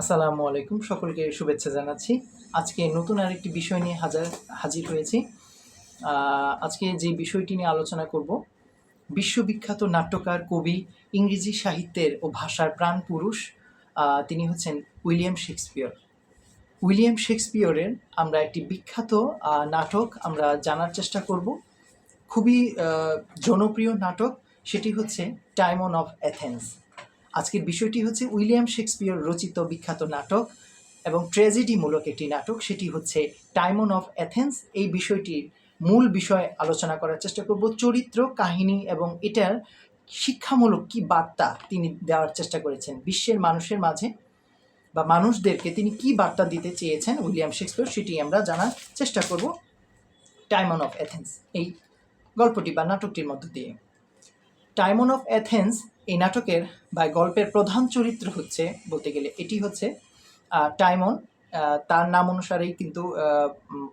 আসসালামু আলাইকুম সকলকে শুভেচ্ছা জানাচ্ছি। আজকে নতুন আরেকটি বিষয় নিয়ে হাজার, হাজির হয়েছি। আজকে যে বিষয়টি নিয়ে আলোচনা করব, বিশ্ববিখ্যাত নাট্যকার, কবি, ইংরেজি সাহিত্যের ও ভাষার প্রাণ পুরুষ তিনি হচ্ছেন উইলিয়াম শেক্সপিয়র। উইলিয়াম শেক্সপিয়রের আমরা একটি বিখ্যাত নাটক আমরা জানার চেষ্টা করব। খুবই জনপ্রিয় নাটক, সেটি হচ্ছে টাইমন অফ অ্যাথেন্স। আজকের বিষয়টি হচ্ছে উইলিয়াম শেক্সপিয়র রচিত বিখ্যাত নাটক এবং ট্র্যাজেডিমূলক একটি নাটক। সেটি হচ্ছে টাইমন অফ অ্যাথেন্স এই বিষয়টির মূল বিষয় আলোচনা করার চেষ্টা করব। চরিত্র, কাহিনী এবং এটার শিক্ষামূলক কি বার্তা তিনি দেওয়ার চেষ্টা করেছেন। বিশ্বের মানুষের মাঝে বা মানুষদেরকে তিনি কি বার্তা দিতে চেয়েছেন উইলিয়াম শেক্সপিয়র, সেটি আমরা জানার চেষ্টা করব। টাইমন অফ অ্যাথেন্স এই গল্পটি বা নাটকটির মধ্য দিয়ে। টাইমন অফ অ্যাথেন্স এই নাটকের বা গল্পের প্রধান চরিত্র হচ্ছে বলতে গেলে এটি হচ্ছে টাইমন। তার নাম অনুসারেই কিন্তু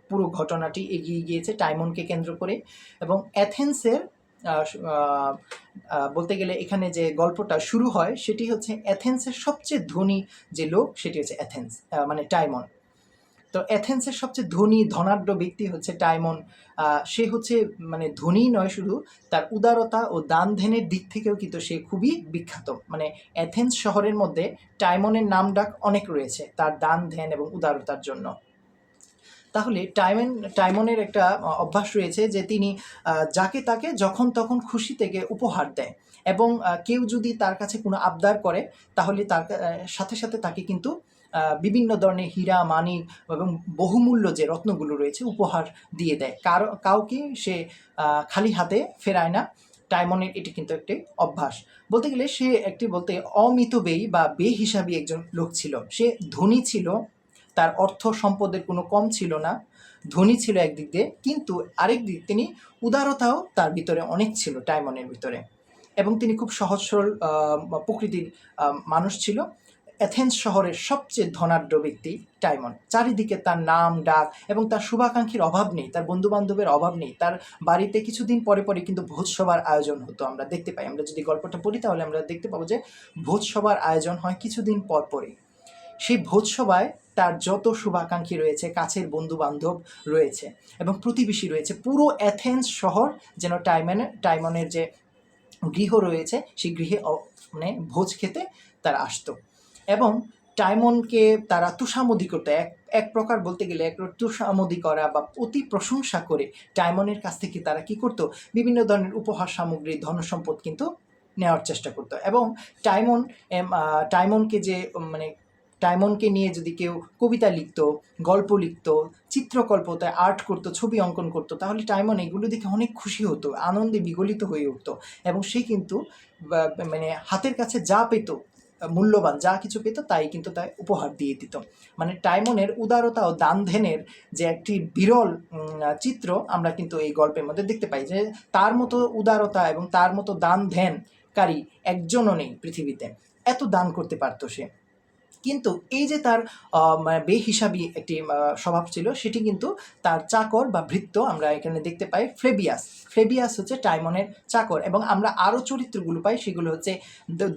পুরো ঘটনাটি এগিয়ে গিয়েছে টাইমনকে কেন্দ্র করে। এবং অ্যাথেন্সের বলতে গেলে এখানে যে গল্পটা শুরু হয় সেটি হচ্ছে অ্যাথেন্সের সবচেয়ে ধনী যে লোক সেটি হচ্ছে অ্যাথেন্স মানে টাইমন। তো অ্যাথেন্সের সবচেয়ে ধনী, ধনাঢ্য ব্যক্তি হচ্ছে টাইমন সে হচ্ছে মানে ধনী নয় শুধু, তার উদারতা ও দান ধ্যানের দিক থেকেও কিন্তু সে খুবই বিখ্যাত। মানে অ্যাথেন্স শহরের মধ্যে টাইমনের নাম ডাক অনেক রয়েছে, তার দান ধ্যান এবং উদারতার জন্য। তাহলে টাইমন টাইমনের একটা অভ্যাস রয়েছে যে তিনি যাকে তাকে যখন তখন খুশি থেকে উপহার দেয় এবং কেউ যদি তার কাছে কোনো আবদার করে, তাহলে তার সাথে সাথে তাকে কিন্তু বিভিন্ন ধরনের হীরা মানিক এবং বহুমূল্য যে রত্নগুলো রয়েছে উপহার দিয়ে দেয়। কার, কাউকে সে খালি হাতে ফেরায় না। টাইমনের এটি কিন্তু একটি অভ্যাস। বলতে গেলে সে একটি বলতে অমিতব্যয়ী বা বেহিসাবি একজন লোক ছিল। সে ধনী ছিল, তার অর্থ সম্পদের কোনো কম ছিল না, ধনী ছিল একদিক দিয়ে, কিন্তু আরেক দিক তিনি উদারতাও তার ভিতরে অনেক ছিল টাইমনের ভিতরে। এবং তিনি খুব সহজ সরল প্রকৃতির মানুষ ছিল। অ্যাথেন্স শহরের সবচেয়ে ধনাঢ্য ব্যক্তি টাইমন চারিদিকে তার নাম, ডাক এবং তার শুভাকাঙ্ক্ষীর অভাব নেই, তার বন্ধু বান্ধবের অভাব নেই, তার বাড়িতে কিছুদিন পরে পরে কিন্তু ভোজসভার আয়োজন হতো আমরা দেখতে পাই। আমরা যদি গল্পটা পড়ি তাহলে আমরা দেখতে পাবো যে ভোজসভার আয়োজন হয় কিছুদিন পর পরই। সেই ভোজসভায় তার যত শুভাকাঙ্ক্ষী রয়েছে, কাছের বন্ধু বান্ধব রয়েছে এবং প্রতিবেশী রয়েছে, পুরো অ্যাথেন্স শহর যেন টাইমনের টাইমনের যে গৃহ রয়েছে, সেই গৃহে মানে ভোজ খেতে তারা আসতো। এবং টাইমনকে তারা তুষামদি করতো এক এক প্রকার বলতে গেলে এক তুষামদি করা বা অতি প্রশংসা করে টাইমনের কাছ থেকে তারা কি করতো? বিভিন্ন ধরনের উপহার সামগ্রী, ধনসম্পদ কিন্তু নেওয়ার চেষ্টা করতো এবং টাইমন টাইমনকে যে মানে টাইমনকে নিয়ে যদি কেউ কবিতা লিখতো, গল্প লিখতো চিত্রকল্প তাই আর্ট করতো, ছবি অঙ্কন করতো, তাহলে টাইমন এগুলো দেখে অনেক খুশি হতো, আনন্দে বিগলিত হয়ে উঠতো এবং সে কিন্তু মানে হাতের কাছে যা পেত মূল্যবান, যা কিছু পেত তাই কিন্তু তাই উপহার দিয়ে দিত। মানে টাইমনের উদারতা ও দান ধ্যানের যে একটি বিরল চিত্র আমরা কিন্তু এই গল্পের মধ্যে দেখতে পাই যে তার মতো উদারতা এবং তার মতো দান ধ্যানকারী একজনও নেই পৃথিবীতে। এত দান করতে পারতো সে। কিন্তু এই যে তার বেহিসাবি একটি স্বভাব ছিল, সেটি কিন্তু তার চাকর বা ভৃত্য আমরা এখানে দেখতে পাই ফ্লেবিয়াস ফ্লেবিয়াস হচ্ছে টাইমনের চাকর এবং আমরা আরও চরিত্রগুলো পাই, সেগুলো হচ্ছে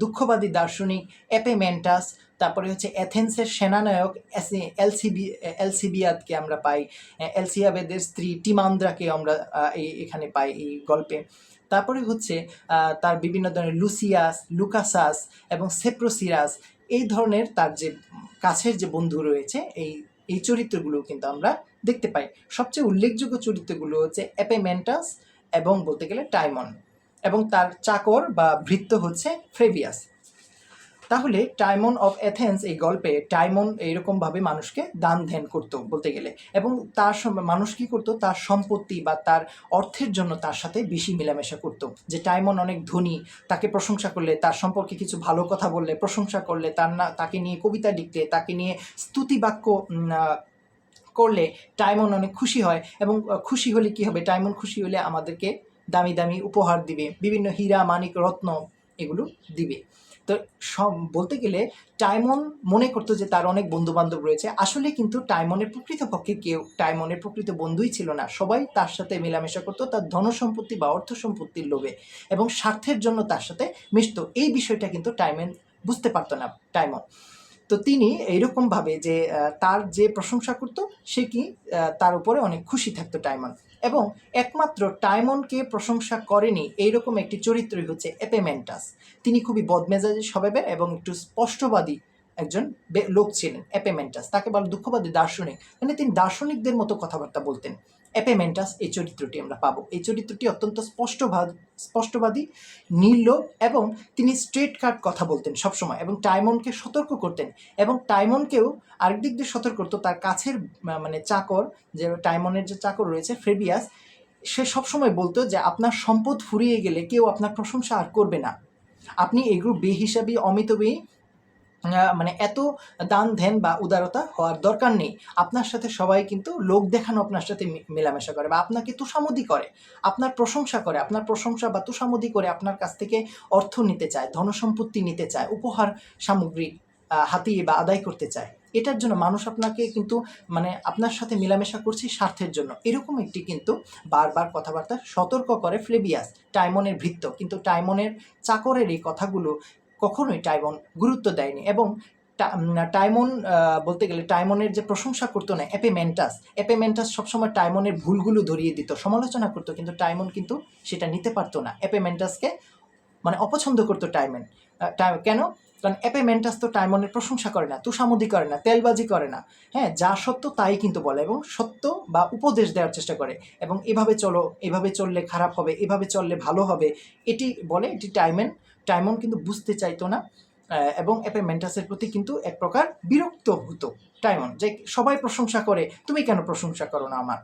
দুঃখবাদী দার্শনিক এপেমেন্টাস তারপরে হচ্ছে অ্যাথেন্সের সেনানায়ক এলসিবি এলসিবিয়াদকে আমরা পাই এলসিয়াবেদের স্ত্রী টিমান্দ্রাকে আমরা এই, এখানে পাই এই গল্পে। তারপরে হচ্ছে তার বিভিন্ন ধরনের লুসিয়াস, লুকাসাস এবং সেপ্রোসিরাস এই ধরনের তার যে কাছের যে বন্ধু রয়েছে, এই এই চরিত্রগুলো কিন্তু আমরা দেখতে পাই। সবচেয়ে উল্লেখযোগ্য চরিত্রগুলো হচ্ছে অ্যাপেমেন্টাস এবং বলতে গেলে টাইমন এবং তার চাকর বা ভৃত্য হচ্ছে ফ্রেভিয়াস। তাহলে টাইমন অফ অ্যাথেন্স এই গল্পে টাইমন এইরকমভাবে মানুষকে দান ধ্যান করতো বলতে গেলে। এবং তার মানুষ কি করতো? তার সম্পত্তি বা তার অর্থের জন্য তার সাথে বেশি মেলামেশা করতো। যে টাইমন অনেক ধনী, তাকে প্রশংসা করলে, তার সম্পর্কে কিছু ভালো কথা বললে, প্রশংসা করলে, তার না, তাকে নিয়ে কবিতা লিখতে, তাকে নিয়ে স্তুতি বাক্য করলে টাইমন অনেক খুশি হয়। এবং খুশি হলে কি হবে? টাইমন খুশি হলে আমাদেরকে দামি দামি উপহার দিবে, বিভিন্ন হীরা, মানিক, রত্ন এগুলো দিবে। তো সব বলতে গেলে টাইমন মনে করতো যে তার অনেক বন্ধু বান্ধব রয়েছে। আসলে কিন্তু টাইমনের প্রকৃতপক্ষে কেউ টাইমনের প্রকৃত বন্ধুই ছিল না। সবাই তার সাথে মেলামেশা করতো, তার ধনসম্পত্তি বা অর্থ সম্পত্তির লোভে এবং স্বার্থের জন্য তার সাথে মিশতো। এই বিষয়টা কিন্তু টাইমন বুঝতে পারতো না, টাইমন। তো তিনি এইরকমভাবে যে তার যে প্রশংসা করতো, সে কি তার উপরে অনেক খুশি থাকতো টাইমন। এবং একমাত্র টাইমনকে প্রশংসা করেনি এইরকম একটি চরিত্রই হচ্ছে এপেমেন্টাস তিনি খুবই বদমেজাজি স্বভাবের এবং একটু স্পষ্টবাদী একজন লোক ছিলেন এপেমেন্টাস তাকে বলে দুঃখবাদী দার্শনিক। মানে তিনি দার্শনিকদের মতো কথাবার্তা বলতেন। অ্যাপেমেন্টাস, এই চরিত্রটি আমরা পাবো। এই চরিত্রটি অত্যন্ত স্পষ্টবাদ স্পষ্টবাদী, নির্লোভ এবং তিনি স্ট্রেট কাট কথা বলতেন সবসময় এবং টাইমনকে সতর্ক করতেন এবং টাইমনকেও আরেক দিক দিয়ে সতর্ক করতো। তার কাছের মানে চাকর, যে টাইমনের যে চাকর রয়েছে, ফ্রেবিয়াস, সে সবসময় বলতো যে, আপনার সম্পদ ফুরিয়ে গেলে কেউ আপনার প্রশংসা আর করবে না। আপনি এগুলো বেহিসাবি অমিতবেই মানে এত দান ধ্যান বা উদারতা হওয়ার দরকার নেই। আপনার সাথে সবাই কিন্তু লোক দেখানো আপনার সাথে মেলামেশা করে বা আপনাকে তুষামদি করে। আপনার প্রশংসা করে, আপনার প্রশংসা বা তুষামদি করে আপনার কাছ থেকে অর্থ নিতে চায়, ধনসম্পত্তি নিতে চায়, উপহার, সামগ্রী হাতিয়ে বা আদায় করতে চায়। এটার জন্য মানুষ আপনাকে কিন্তু মানে আপনার সাথে মেলামেশা করছে স্বার্থের জন্য। এরকম একটি কিন্তু বারবার কথাবার্তা সতর্ক করে ফ্লেবিয়াস, টাইমনের ভৃত্য। কিন্তু টাইমনের চাকরের এই কথাগুলো কখনোই টাইমন গুরুত্ব দেয়নি এবং টাইমন বলতে গেলে টাইমনের যে প্রশংসা করতো না এপেমেন্টাস অ্যাপেমেন্টাস সবসময় টাইমনের ভুলগুলো ধরিয়ে দিত, সমালোচনা করতো, কিন্তু টাইমন কিন্তু সেটা নিতে পারতো না। অ্যাপেমেন্টাসকে মানে অপছন্দ করতো টাইমেন কেন? কারণ অ্যাপেমেন্টাস তো টাইমনের প্রশংসা করে না, তুষামুদি করে না, তেলবাজি করে না। হ্যাঁ যা সত্য তাই কিন্তু বলে এবং সত্য বা উপদেশ দেওয়ার চেষ্টা করে এবং এভাবে চলো, এভাবে চললে খারাপ হবে, এভাবে চললে ভালো হবে, এটি বলে, এটি টাইমেন টাইমন কিন্তু বুঝতে চাইতো না এবং অ্যাপেমেন্টাসের প্রতি কিন্তু এক প্রকার বিরক্ত হতো টাইমন যে সবাই প্রশংসা করে, তুমি কেন প্রশংসা করো না আমার?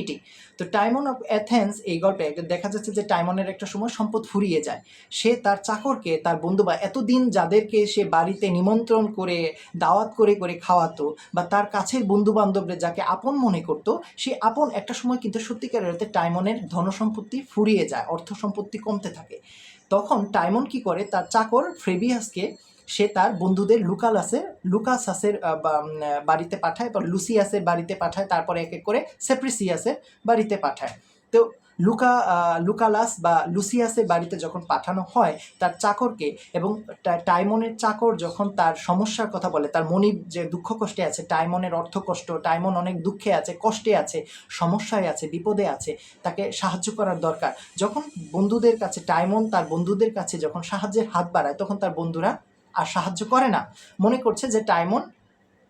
এটি। তো টাইমন অফ অ্যাথেন্স এই গল্পে দেখা যাচ্ছে যে টাইমনের একটা সময় সম্পদ ফুরিয়ে যায়। সে তার চাকরকে, তার বন্ধু বা এতদিন যাদেরকে সে বাড়িতে নিমন্ত্রণ করে, দাওয়াত করে করে খাওয়াতো, বা তার কাছের বন্ধু বান্ধবরা যাকে আপন মনে করতো, সে আপন একটা সময় কিন্তু সত্যিকারের অর্থে টাইমনের ধনসম্পত্তি ফুরিয়ে যায়, অর্থ সম্পত্তি কমতে থাকে। তখন টাইমন কি করে, তার চাকর ফ্রেবিয়াসকে সে তার বন্ধুদের লুকালাসের লুকাসাসের বাড়িতে পাঠায়, বা লুসিয়াসের বাড়িতে পাঠায়, তারপরে এক এক করে সেপ্রিসিয়াসের বাড়িতে পাঠায়। তো লুকা লুকালাস বা লুসিয়াসের বাড়িতে যখন পাঠানো হয়, তার চাকরকে এবং টাইমনের চাকর যখন তার সমস্যার কথা বলে, তার মনির যে দুঃখ কষ্টে আছে, টাইমনের অর্থ কষ্ট, টাইমন অনেক দুঃখে আছে, কষ্টে আছে, সমস্যায় আছে, বিপদে আছে, তাকে সাহায্য করার দরকার। যখন বন্ধুদের কাছে, টাইমন তার বন্ধুদের কাছে যখন সাহায্যের হাত বাড়ায়, তখন তার বন্ধুরা আর সাহায্য করে না। মনে করছে যে টাইমন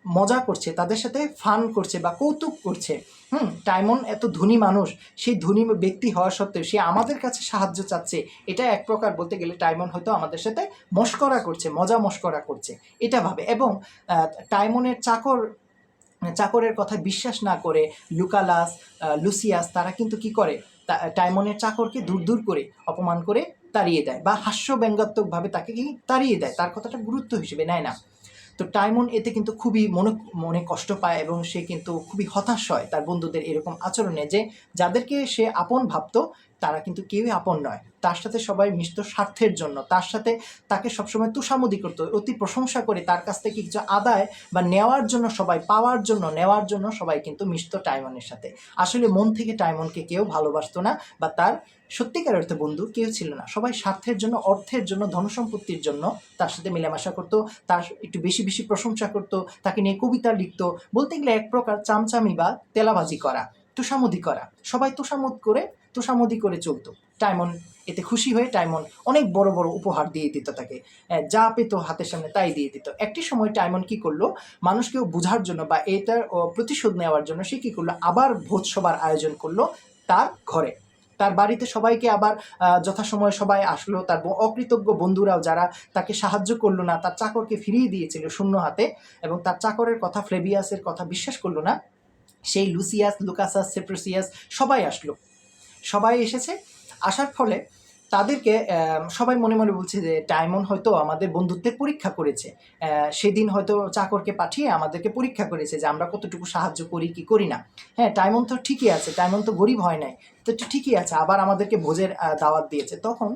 মজা করছে, তাদের সাথে ফান করছে বা কৌতুক করছে। হুম টাইমন এত ধনী মানুষ, সেই ধনী ব্যক্তি হওয়া সত্ত্বেও সে আমাদের কাছে সাহায্য চাচ্ছে। এটা এক প্রকার বলতে গেলে টাইমন হয়তো আমাদের সাথে মস্করা করছে, মজা মস্করা করছে। এটা ভাবে। এবং টাইমনের চাকর, চাকরের কথা বিশ্বাস না করে লুকালাস লুসিয়াস, তারা কিন্তু কি করে? টাইমনের চাকরকে দূর দূর করে অপমান করে তাড়িয়ে দেয় বা হাস্য ব্যঙ্গাত্মকভাবে তাকে কি তাড়িয়ে দেয়? তার কথাটা গুরুত্ব হিসেবে নেয় না। তো টাইমন এতে কিন্তু খুবই মনে মনে কষ্ট পায় এবং সে কিন্তু খুবই হতাশ হয় তার বন্ধুদের এরকম আচরণে যে যাদেরকে সে আপন ভাবতো, তারা কিন্তু কেউই আপন নয়। তার সাথে সবাই মিশত স্বার্থের জন্য। তার সাথে তাকে সবসময় তুষামুদি করতো। অতি প্রশংসা করে তার কাছ থেকে কিছু আদায় বা নেওয়ার জন্য সবাই, পাওয়ার জন্য, নেওয়ার জন্য সবাই কিন্তু মিশত টাইমনের সাথে। আসলে মন থেকে টাইমনকে কেউ ভালোবাসতো না বা তার সত্যিকার অর্থে বন্ধু কেউ ছিল না। সবাই স্বার্থের জন্য, অর্থের জন্য, ধনসম্পত্তির জন্য তার সাথে মেলামেশা করতো, তার একটু বেশি বেশি প্রশংসা করতো, তাকে নিয়ে কবিতা লিখতো। বলতে গেলে এক প্রকার চামচামি বা তেলাবাজি করা, তুষামুদি করা। সবাই তুষামুদ করে, তুষামুদি করে চলতো। টাইমন এতে খুশি হয়ে টাইমন অনেক বড় বড় উপহার দিয়ে দিত তাকে। যা পেত হাতের সামনে তাই দিয়ে দিত। একটি সময় টাইমন কি করল? মানুষকেও বোঝার জন্য বা এটার প্রতিশোধ নেওয়ার জন্য সে কী করল? আবার ভোজসভার আয়োজন করল তার ঘরে। তার বাড়িতে সবাইকে আবার যথাসময়ে সবাই আসলো। তার অকৃতজ্ঞ বন্ধুরাও যারা তাকে সাহায্য করল না, তার চাকরকে ফিরিয়ে দিয়েছিল শূন্য হাতে এবং তার চাকরের কথা ফ্লেবিয়াসের কথা বিশ্বাস করল না, সেই লুসিয়াস, লুকাসাস, সেপ্রোসিয়াস সবাই আসলো। সবাই এসেছে আসার ফলে তাদেরকে সবাই মনে মনে বলছে যে টাইমন হয়তো আমাদের বন্ধুত্বের পরীক্ষা করেছে। সেদিন হয়তো চাকরকে পাঠিয়ে আমাদেরকে পরীক্ষা করেছে যে, আমরা কতটুকু সাহায্য করি, কি করি না। হ্যাঁ টাইমন তো ঠিকই আছে টাইমন তো গরিব হয় নাই। তো ঠিকই আছে, আবার আমাদেরকে ভোজের দাওয়াত দিয়েছে। তখন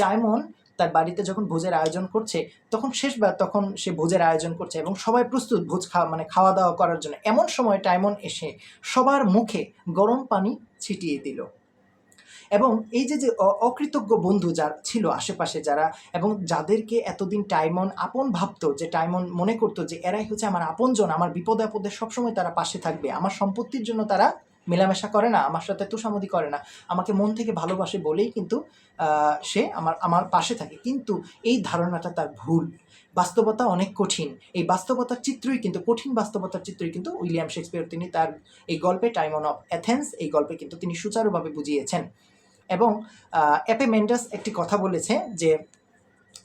টাইমন তার বাড়িতে যখন ভোজের আয়োজন করছে, তখন শেষবার তখন সে ভোজের আয়োজন করছে এবং সবাই প্রস্তুত ভোজ খাওয়া মানে খাওয়া দাওয়া করার জন্য। এমন সময় টাইমন এসে সবার মুখে গরম পানি ছিটিয়ে দিল। এবং এই যে যে অকৃতজ্ঞ বন্ধু যারা ছিল আশেপাশে যারা এবং যাদেরকে এতদিন টাইমন আপন ভাবতো, যে টাইমন মনে করতো যে এরাই হচ্ছে আমার আপনজন, আমার বিপদে আপদে সবসময় তারা পাশে থাকবে। আমার সম্পত্তির জন্য তারা মেলামেশা করে না, আমার সাথে তুষামদি করে না। আমাকে মন থেকে ভালোবাসে বলেই কিন্তু সে আমার আমার পাশে থাকে। কিন্তু এই ধারণাটা তার ভুল। বাস্তবতা অনেক কঠিন। এই বাস্তবতার চিত্রই কিন্তু, কঠিন বাস্তবতার চিত্রই কিন্তু উইলিয়াম শেক্সপিয়র তিনি তার এই গল্পে টাইমন অফ অ্যাথেন্স, এই গল্পে কিন্তু তিনি সুচারুভাবে বুঝিয়েছেন। এবং অ্যাপে মেন্ডাস একটি কথা বলেছে যে,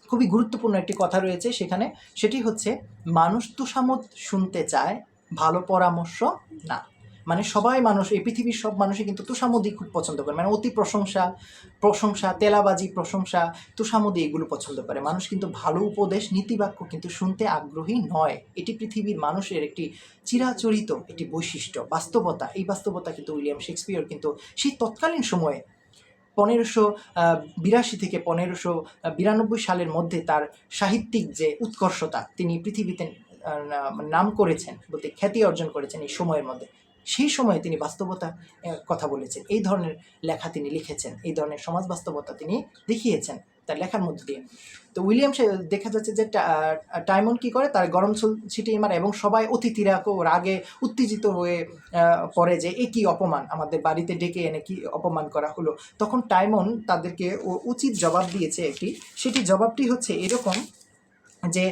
খুবই গুরুত্বপূর্ণ একটি কথা রয়েছে সেখানে, সেটি হচ্ছে, মানুষ তুষামত শুনতে চায়, ভালো পরামর্শ না। মানে সবাই মানুষ, এই পৃথিবীর সব মানুষই কিন্তু তুষামদি খুব পছন্দ করে। মানে অতি প্রশংসা প্রশংসা, তেলাবাজি, প্রশংসা তুষামদি এগুলো পছন্দ করে। মানুষ কিন্তু ভালো উপদেশ, নীতিবাক্য কিন্তু শুনতে আগ্রহী নয়। এটি পৃথিবীর মানুষের একটি চিরাচরিত একটি বৈশিষ্ট্য, বাস্তবতা। এই বাস্তবতা কিন্তু উইলিয়াম শেক্সপিয়র কিন্তু সেই তৎকালীন সময়ে পনেরোশো বিরাশি থেকে পনেরোশো বিরানব্বই সালের মধ্যে তার সাহিত্যিক যে উৎকর্ষতা তিনি পৃথিবীতে নাম করেছেন বলতে খ্যাতি অর্জন করেছেন এই সময়ের মধ্যে। সেই সময়ে তিনি বাস্তবতা কথা বলেছেন। এই ধরনের লেখা তিনি লিখেছেন, এই ধরনের সমাজ বাস্তবতা তিনি দেখিয়েছেন তার লেখার মধ্যে দিয়ে। তো উইলিয়াম সে- দেখা যাচ্ছে যে টাইমন কি করে? তার গরম ছিটিয়ে মারে এবং সবাই অতিথিরা রাগে উত্তেজিত হয়ে পড়ে যে এ কি অপমান, আমাদের বাড়িতে ডেকে এনে কি অপমান করা হলো? তখন টাইমন তাদেরকে উচিত জবাব দিয়েছে একটি, সেটি জবাবটি হচ্ছে এরকম যে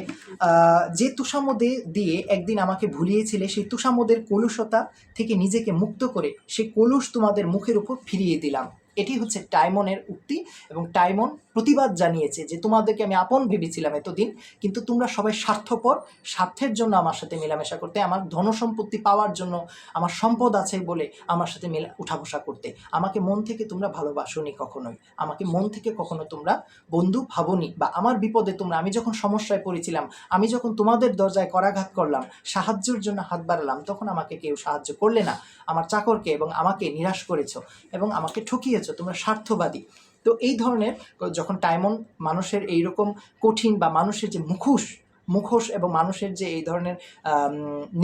যে তুষামদে দিয়ে একদিন আমাকে ভুলিয়েছিলে, সেই তুষামোদের কলুষতা থেকে নিজেকে মুক্ত করে সেই কলুষ তোমাদের মুখের উপর ফিরিয়ে দিলাম। এটি হচ্ছে টাইমনের উক্তি এবং টাইমন প্রতিবাদ জানিয়েছে যে তোমাদেরকে আমি আপন ভেবেছিলাম এতদিন, কিন্তু তোমরা সবাই স্বার্থপর, স্বার্থের জন্য আমার সাথে মেলামেশা করতে, আমার ধনসম্পত্তি পাওয়ার জন্য আমার সম্পদ আছে বলে আমার সাথে মেলা উঠা বসা করতে। আমাকে মন থেকে তোমরা ভালোবাসোনি কখনোই। আমাকে মন থেকে কখনো তোমরা বন্ধু ভাবনি বা আমার বিপদে তোমরা, আমি যখন সমস্যায় পড়েছিলাম, আমি যখন তোমাদের দরজায় করাঘাত করলাম, সাহায্যের জন্য হাত বাড়ালাম, তখন আমাকে কেউ সাহায্য করলে না। আমার চাকরকে এবং আমাকে নিরাশ করেছ এবং আমাকে ঠকিয়েছো। তোমরা স্বার্থবাদী। তো এই ধরনের যখন টাইমন মানুষের এইরকম কঠিন বা মানুষের যে মুখোশ মুখোশ এবং মানুষের যে এই ধরনের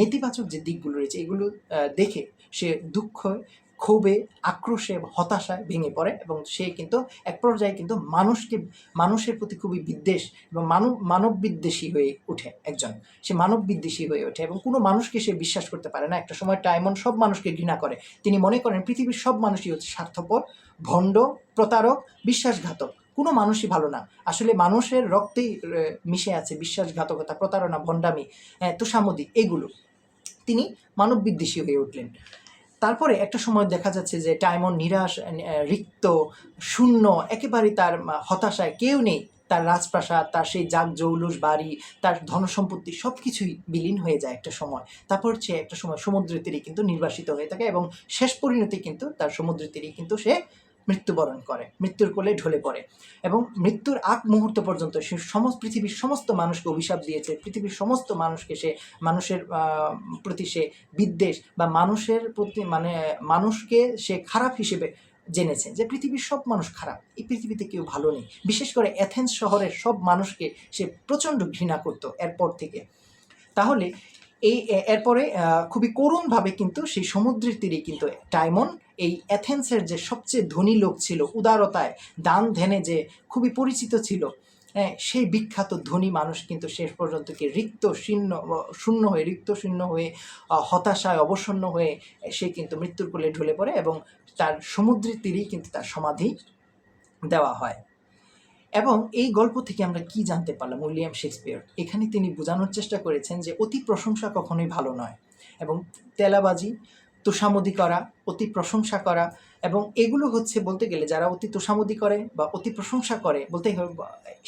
নেতিবাচক যে দিকগুলো রয়েছে, এগুলো দেখে সে দুঃখ ক্ষোভে আক্রোশে হতাশায় ভেঙে পড়ে এবং সে কিন্তু এক পর্যায়ে কিন্তু মানুষকে মানুষের প্রতি খুবই বিদ্বেষ এবং মানব মানব বিদ্বেষী হয়ে ওঠে একজন। সে মানব বিদ্বেষী হয়ে ওঠে এবং কোনো মানুষকে সে বিশ্বাস করতে পারে না। একটা সময় টাইমন সব মানুষকে ঘৃণা করে। তিনি মনে করেন পৃথিবীর সব মানুষই হচ্ছে স্বার্থপর ভণ্ড প্রতারক বিশ্বাসঘাতক। কোনো মানুষই ভালো না। আসলে মানুষের রক্তেই মিশে আছে বিশ্বাসঘাতকতা প্রতারণা ভণ্ডামি আহ, তুষামদি এগুলো। তিনি মানব বিদ্বেষী হয়ে উঠলেন। তারপরে একটা সময় দেখা যাচ্ছে যে টাইমন নিরাশ রিক্ত, শূন্য একেবারে তার হতাশায় কেউ নেই। তার রাজপ্রাসাদ, তার সেই জাগ জৌলুস বাড়ি, তার ধনসম্পত্তি সব কিছুই বিলীন হয়ে যায় একটা সময়। তারপর সে একটা সময় সমুদ্রের তীরে কিন্তু নির্বাসিত হয়ে থাকে এবং শেষ পরিণতি কিন্তু তার সমুদ্রের তীরে কিন্তু সে মৃত্যুবরণ করে, মৃত্যুর কোলে ঢলে পড়ে এবং মৃত্যুর আগ মুহূর্ত পর্যন্ত সে সমস্ত পৃথিবীর সমস্ত মানুষকে অভিশাপ দিয়েছে। পৃথিবীর সমস্ত মানুষকে সে মানুষের প্রতি সে বিদ্বেষ বা মানুষের প্রতি মানে মানুষকে সে খারাপ হিসেবে জেনেছে যে পৃথিবীর সব মানুষ খারাপ। এই পৃথিবীতে কেউ ভালো নেই। বিশেষ করে অ্যাথেন্স শহরের সব মানুষকে সে প্রচণ্ড ঘৃণা করতো এরপর থেকে। তাহলে এই এরপরে খুবই করুণভাবে কিন্তু সেই সমুদ্রের তীরে কিন্তু টাইমন এই অ্যাথেন্সের যে সবচেয়ে ধনী লোক ছিল, উদারতায় দান ধ্যানে যে খুবই পরিচিত ছিল হ্যাঁ সেই বিখ্যাত ধনী মানুষ কিন্তু শেষ পর্যন্ত কি রিক্ত শূন্য শূন্য হয়ে, রিক্ত শূন্য হয়ে হতাশায় অবসন্ন হয়ে সে কিন্তু মৃত্যুর কোলে ঢলে পড়ে এবং তার সমুদ্রের তীরেই কিন্তু তার সমাধি দেওয়া হয়। এবং এই গল্প থেকে আমরা কি জানতে পারলাম? William Shakespeare. এখানে তিনি বোঝানোর চেষ্টা করেছেন যে অতি প্রশংসা কখনোই ভালো নয় এবং তেলাবাজি, তোষামদি করা, অতি প্রশংসা করা এবং এগুলো হচ্ছে বলতে গেলে যারা অতি তোষামদি করে বা অতি প্রশংসা করে, বলতে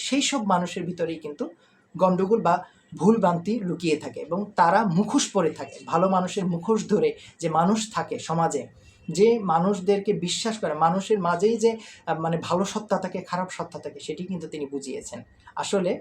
সেই সব মানুষের ভিতরেই কিন্তু গণ্ডগোল বা ভুল ভ্রান্তি লুকিয়ে থাকে এবং তারা মুখোশ পরে থাকে। ভালো মানুষের মুখোশ ধরে যে মানুষ থাকে সমাজে যে মানুষদেরকে বিশ্বাস করে, মানুষের মাঝেই যে মানে ভালো সত্তা থাকে, খারাপ সত্তা থাকে, সেটি কিন্তু তিনি বুঝিয়েছেন। আসলে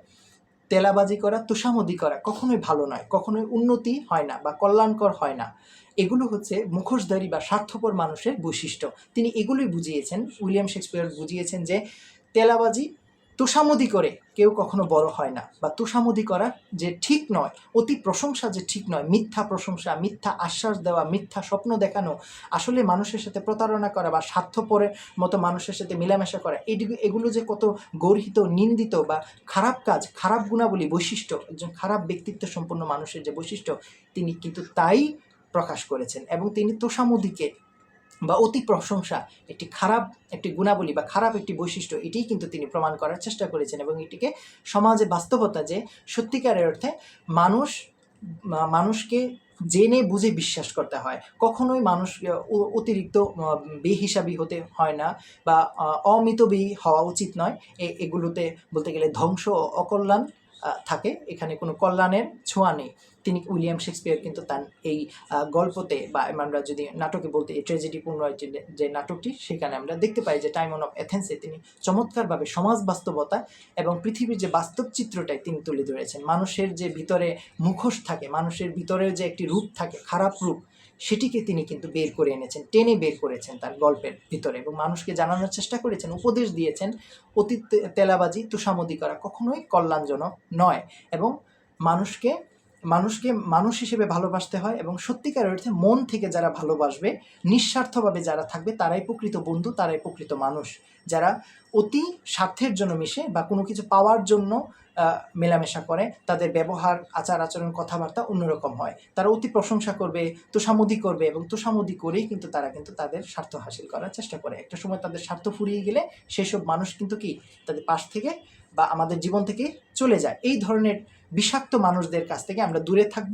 তেলাবাজি করা, তুষামদি করা কখনোই ভালো নয়, কখনোই উন্নতি হয় না বা কল্যাণকর হয় না। এগুলো হচ্ছে মুখোশধারী বা স্বার্থপর মানুষের বৈশিষ্ট্য। তিনি এগুলোই বুঝিয়েছেন, উইলিয়াম শেক্সপিয়র বুঝিয়েছেন যে, তেলাবাজি তোষামদি করে, কেউ কখনো বড় হয় না। বা তোষামদি করা যে ঠিক নয়, অতি প্রশংসা যে ঠিক নয়, মিথ্যা প্রশংসা, মিথ্যা আশ্বাস দেওয়া, মিথ্যা স্বপ্ন দেখানো, আসলে মানুষের সাথে প্রতারণা করা বা স্বার্থপরের মতো মানুষের সাথে মেলামেশা করা এদিকে এগুলো যে কত গর্হিত, নিন্দিত বা খারাপ কাজ, খারাপ গুণাবলী বৈশিষ্ট্য, একজন খারাপ ব্যক্তিত্ব সম্পন্ন মানুষের যে বৈশিষ্ট্য, তিনি কিন্তু তাই প্রকাশ করেছেন এবং তিনি তোষামদিকে বা অতি প্রশংসা একটি খারাপ একটি গুণাবলী বা খারাপ একটি বৈশিষ্ট্য এটিই কিন্তু তিনি প্রমাণ করার চেষ্টা করেছেন এবং এটিকে সমাজে বাস্তবতা যে সত্যিকারের অর্থে মানুষ মানুষকে জেনে বুঝে বিশ্বাস করতে হয়। কখনোই মানুষ অতিরিক্ত বেহিসাবি হতে হয় না বা আহ, অমিতব্যয়ী হওয়া উচিত নয়। এ- এগুলোতে বলতে গেলে ধ্বংস ও অকল্যাণ থাকে। এখানে কোনো কল্যাণের ছোঁয়া নেই। তিনি উইলিয়াম শেক্সপিয়ার কিন্তু তার এই গল্পতে বা আমরা যদি নাটকে বলতে এই ট্র্যাজেডিপূর্ণ যে যে নাটকটি, সেখানে আমরা দেখতে পাই যে টাইমন অফ এথেন্সে তিনি চমৎকারভাবে সমাজ বাস্তবতা এবং পৃথিবীর যে বাস্তব চিত্রটাই তিনি তুলে ধরেছেন। মানুষের যে ভিতরে মুখোশ থাকে, মানুষের ভিতরে যে একটি রূপ থাকে, খারাপ রূপ, সেটিকে তিনি কিন্তু বের করে এনেছেন, টেনে বের করেছেন তার গল্পের ভিতরে এবং মানুষকে জানানোর চেষ্টা করেছেন, উপদেশ দিয়েছেন অতি তেলাবাজি, তুষামদি করা কখনোই কল্যাণজনক নয় এবং মানুষকে মানুষকে মানুষ হিসেবে ভালোবাসতে হয় এবং সত্যিকার অর্থে মন থেকে যারা ভালোবাসবে, নিঃস্বার্থভাবে যারা থাকবে, তারাই প্রকৃত বন্ধু, তারাই প্রকৃত মানুষ। যারা অতি স্বার্থের জন্য মিশে বা কোনো কিছু পাওয়ার জন্য মেলামেশা করে, তাদের ব্যবহার, আচার আচরণ, কথাবার্তা অন্যরকম হয়। তারা অতি প্রশংসা করবে, তোষামদি করবে এবং তোষামদি করেই কিন্তু তারা কিন্তু তাদের স্বার্থ হাসিল করার চেষ্টা করে। একটা সময় তাদের স্বার্থ ফুরিয়ে গেলে সেসব মানুষ কিন্তু কি? তাদের পাশ থেকে বা আমাদের জীবন থেকে চলে যায়। এই ধরনের বিষাক্ত মানুষদের কাছ থেকে আমরা দূরে থাকব।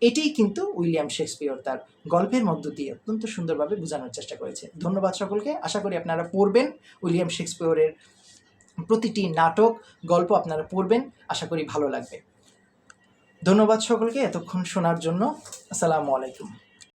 এটাই কিন্তু উইলিয়াম শেক্সপিয়র তার গল্পের মধ্য দিয়ে অত্যন্ত সুন্দরভাবে বোঝানোর চেষ্টা করেছে। ধন্যবাদ সকলকে। আশা করি আপনারা পড়বেন উইলিয়াম শেক্সপিয়রের প্রতিটি নাটক, গল্প আপনারা পড়বেন। আশা করি ভালো লাগবে। ধন্যবাদ সকলকে এতক্ষণ শোনার জন্য। আসসালামু আলাইকুম।